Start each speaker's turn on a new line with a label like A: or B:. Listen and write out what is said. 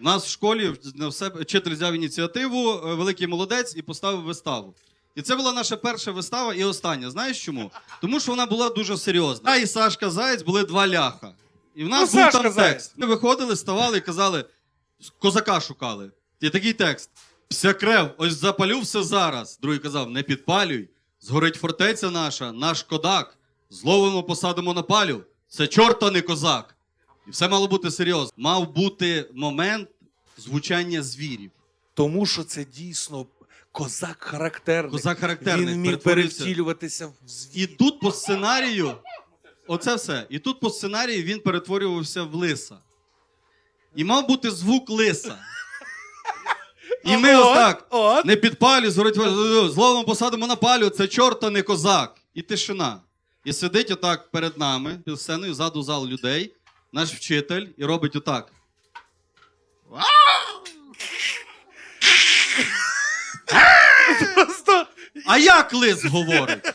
A: У нас в школі на все вчитель взяв ініціативу, е, великий молодець і поставив виставу. І це була наша перша вистава і остання. Знаєш чому? Тому що вона була дуже серйозна. Я і Сашка Заєць були два ляха. І в нас
B: Ну,
A: був
B: Сашка
A: там
B: Заєць.
A: текст. Ми виходили, ставали і казали: козака шукали. І такий текст: Вся крев, ось запалю все зараз. Другий казав: не підпалюй, згорить фортеця наша, наш кодак. Зловимо, посадимо на палю. Це чорта не козак. І все мало бути серйозно. Мав бути момент звучання звірів.
B: Тому що це дійсно козак характерний.
A: Козак характерний.
B: Він міг
A: перетворився.
B: перевтілюватися в
A: І
B: звір.
A: тут по сценарію, оце все. І тут по сценарію він перетворювався в лиса. І мав бути звук лиса. І ми
B: От,
A: ось так.
B: От.
A: Не підпалю, згорить зловимо посадимо на палю, це чорта не козак. І тишина. І сидить отак перед нами, під сценою, ззаду зал людей, наш вчитель, і робить отак.
B: Просто
A: А як лис говорить?